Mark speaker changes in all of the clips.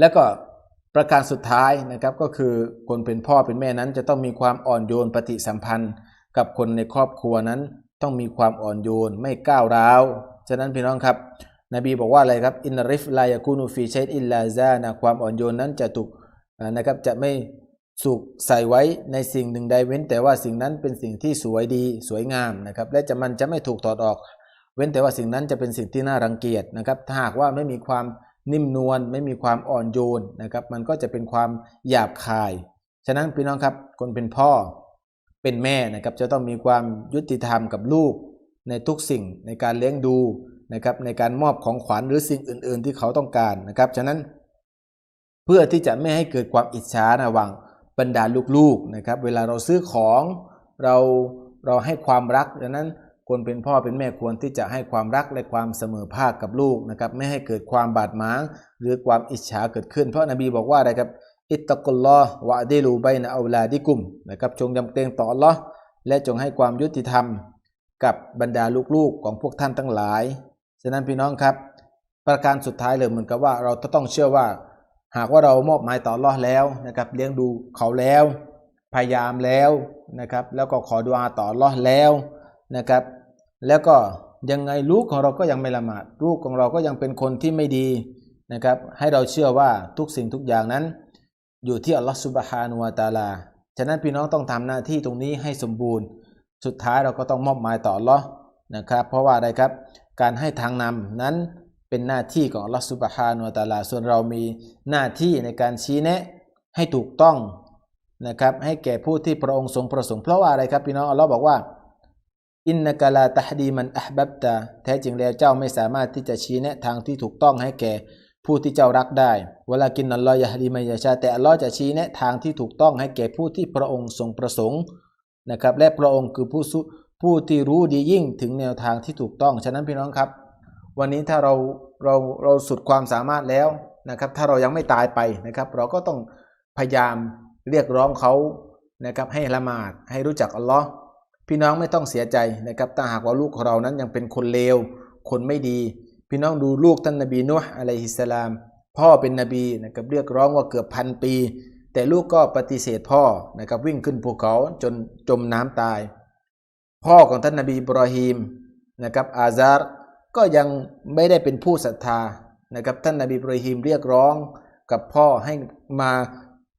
Speaker 1: แล้วก็ประการสุดท้ายนะครับก็คือคนเป็นพ่อเป็นแม่นั้น จะต้องมีความอ่อนโยนปฏิสัมพันธ์ กับคนในครอบครัวนั้น ต้องมีความอ่อนโยนไม่ก้าวร้าวฉะนั้นพี่น้องครับนบีบอกว่าอะไรครับอินริฟลายกูนูฟีชัยอิลลาซานะความอ่อนโยนนั้นจะถูกนะครับจะไม่สุกใส่ไว้ในสิ่งหนึ่งใดเว้น แต่ว่าสิ่งนั้นเป็นสิ่งที่สวยดีสวยงามนะครับและจะมันจะไม่ถูกถอดออก เว้นแต่ว่าสิ่งนั้นจะเป็นสิ่งที่น่ารังเกียจนะครับถ้าหากว่าไม่มีความ นิ่มนวลไม่มีความอ่อนโยนนะครับ มันก็จะเป็นความหยาบคาย ฉะนั้นพี่น้องครับคนเป็นพ่อเป็นแม่นะครับจะต้องมีความยุติธรรมกับลูก ในทุกสิ่งในการเลี้ยงดูนะครับในการมอบของขวัญหรือสิ่งอื่น ๆ ที่เขาต้องการนะครับ ฉะนั้นเพื่อที่จะไม่ให้เกิดความอิจฉาระหว่างบรรดาลูกๆนะครับ เวลาเราซื้อของเราเราให้ความรักดังนั้น คนเป็นพ่อเป็นแม่ควรที่จะให้ความรักและความเสมอภาคกับลูกนะครับไม่ให้เกิดความบาดหมาง หรือความอิจฉาเกิดขึ้น เพราะนบีบอกว่าอะไรครับอิตตะกุลลอวะดิลูไบนะอัลาดิกุมนะครับจงยำเกรงต่อ Allah และจงให้ความยุติธรรม กับบรรดาลูกๆของพวกท่านทั้งหลาย ฉะนั้นพี่น้องครับ ประการสุดท้ายเลยเหมือนกับว่าเราต้องเชื่อว่า หากว่าเรามอบหมายต่อ Allah แล้วนะครับเลี้ยงดูเขาแล้ว พยายามแล้วนะครับแล้วก็ขอดุอาต่อ Allah แล้วนะครับ แล้วก็ยังไงลูกของเราก็ยังไม่ละหมาดลูกของเราก็ยังเป็นคนที่ไม่ดีนะครับ ให้เราเชื่อว่าทุกสิ่งทุกอย่างนั้น อยู่ที่อัลลอฮฺสุบฮานุวาตาลาฉะนั้นพี่น้องต้องทำหน้าที่ตรงนี้ให้สมบูรณ์ สุดท้ายเราก็ต้องมอบหมายต่ออัลลอฮ์นะครับ เพราะว่าอะไรครับ การให้ทางนำนั้นเป็นหน้าที่ของอัลลอฮฺสุบฮานุวาตาลา ส่วนเรามีหน้าที่ในการชี้แนะให้ถูกต้องนะครับ ให้แก่ผู้ที่พระองค์ทรงประสงค์เพราะว่าอะไรครับพี่น้องอัลลอฮ์บอกว่า อินนกะลาตฮดีมันอับับตาแท้จริงแล้วเจ้าไม่สามารถที่จะชี้แนะทางที่ถูกต้องให้แก่ผู้ที่เจ้ารักได้ เวลากินนัลลอฮยะฮดีมายาชา แต่อัลลอฮ์จะชี้แนะทางที่ถูกต้องให้แก่ผู้ที่พระองค์ทรงประสงค์นะครับ และพระองค์คือผู้สุผู้ที่รู้ดียิ่งถึงแนวทางที่ถูกต้อง ฉะนั้นพี่น้องครับ วันนี้ถ้าเราเราเราสุดความสามารถแล้วนะครับ ถ้าเรายังไม่ตายไปนะครับ เราก็ต้องพยายามเรียกร้องเขานะครับให้ละหมาดให้รู้จักอัลลอฮ์ พี่น้องไม่ต้องเสียใจนะครับถ้าหากว่าลูกของเรานั้นยังเป็นคนเลว คนไม่ดี พี่น้องดูลูกท่านนบีนุห์อะลัยฮิสลาม พ่อเป็นนบีนะครับเรียกร้องว่าเกือบพันปี แต่ลูกก็ปฏิเสธพ่อนะครับวิ่งขึ้นภูเขาจนจมน้ำตาย พ่อของท่านนบีบรอฮีมนะครับอาซาร์ก็ยังไม่ได้เป็นผู้ศรัทธานะครับท่านนบีบรอฮีมเรียกร้องกับพ่อให้มา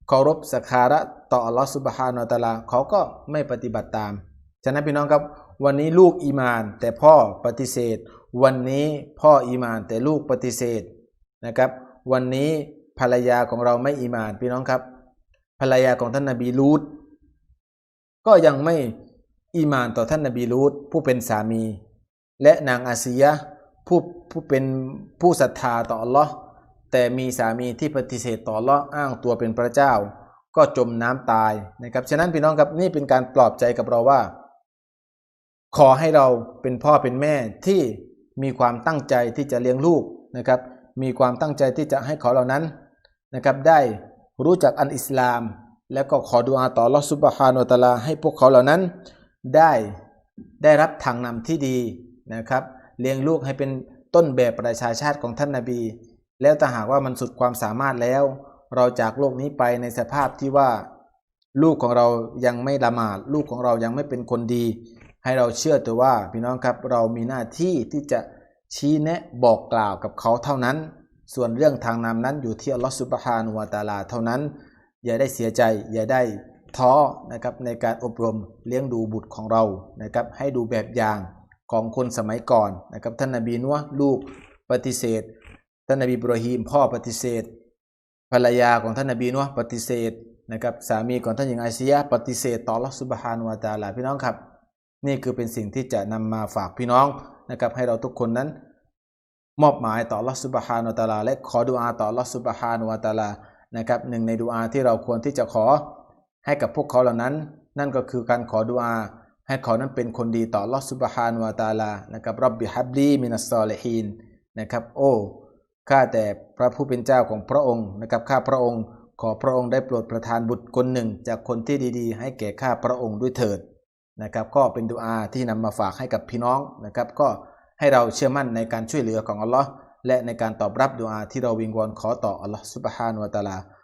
Speaker 1: เคารพสักการะต่ออัลลอฮฺสุบฮานาอัลตะอาลาเขาก็ไม่ปฏิบัติตาม ฉะนั้นพี่น้องครับวันนี้ลูกอีมาน แต่พ่อปฏิเสธ วันนี้พ่ออีมาน แต่ลูกปฏิเสธนะครับ วันนี้ภรรยาของเราไม่อีมาน พี่น้องครับ ภรรยาของท่านนบีลูตก็ยังไม่อีมานต่อท่านนบีลูตผู้เป็นสามี และนางอาซียะผู้ผู้เป็นผู้ศรัทธาต่ออัลลอฮ์แต่มีสามีที่ปฏิเสธต่ออัลลอฮ์อ้างตัวเป็นพระเจ้า ก็จมน้ำตายนะครับฉะนั้นพี่น้องครับนี่เป็นการปลอบใจกับเราว่า ขอให้เราเป็นพ่อเป็นแม่ที่มีความตั้งใจที่จะเลี้ยงลูกนะครับ มีความตั้งใจที่จะให้เขาเหล่านั้นนะครับ ได้รู้จักอันอิสลาม แล้วก็ขอดุอาต่อลอสุบฮานุตะลาให้พวกเขาเหล่านั้น ได้ได้รับทางนำที่ดีนะครับ เลี้ยงลูกให้เป็นต้นแบบประชาชาติของท่านนาบี แล้วถ้าหากว่ามันสุดความสามารถแล้ว เราจากโลกนี้ไปในสภาพที่ว่า ลูกของเรายังไม่ละหมาด ลูกของเรายังไม่เป็นคนดี ให้เราเชื่อตัวว่าพี่น้องครับเรามีหน้าที่ที่จะชี้แนะบอกกล่าวกับเขาเท่านั้น ส่วนเรื่องทางนำนั้นอยู่ที่อัลลอฮฺสุบฮานุวาตาลาเท่านั้น อย่าได้เสียใจ อย่าได้ท้อนะครับในการอบรมเลี้ยงดูบุตรของเรานะครับให้ดูแบบอย่างของคนสมัยก่อนนะครับท่านนบีนัวลูกปฏิเสธ ท่านนบีบรอฮีมพ่อปฏิเสธ ภรรยาของท่านนบีนัวปฏิเสธนะครับสามีของท่านหญิงไอซียะปฏิเสธต่ออัลลอฮฺสุบฮานุวาตาลาพี่น้องครับ นี่คือเป็นสิ่งที่จะนำมาฝากพี่น้องนะครับให้เราทุกคนนั้น มอบหมายต่อ Allah Subhanahu Wa Taala และขอดุอาต่อ Allah Subhanahu Wa Taala นะครับหนึ่งในดุอาที่เราควรที่จะขอให้กับพวกเขาเหล่านั้น นั่นก็คือการขอดุอาให้เขานั้นเป็นคนดีต่อ Allah Subhanahu Wa Taala นะครับรับบิฮับลีมินัสซอลิฮีนนะครับโอ้ข้าแต่พระผู้เป็นเจ้าของพระองค์นะครับข้าพระองค์ ขอพระองค์ได้โปรดประทานบุตรคนหนึ่ง จากคนที่ดีๆ ให้แก่ข้าพระองค์ด้วยเถิด นะครับก็เป็นดุอาที่นำมาฝากให้กับพี่น้องนะครับก็ให้เราเชื่อมั่นในการช่วยเหลือของอัลลอฮ์และในการตอบรับดุอาที่เราวิงวอนขอต่ออัลลอฮฺซุบฮานวะตาลา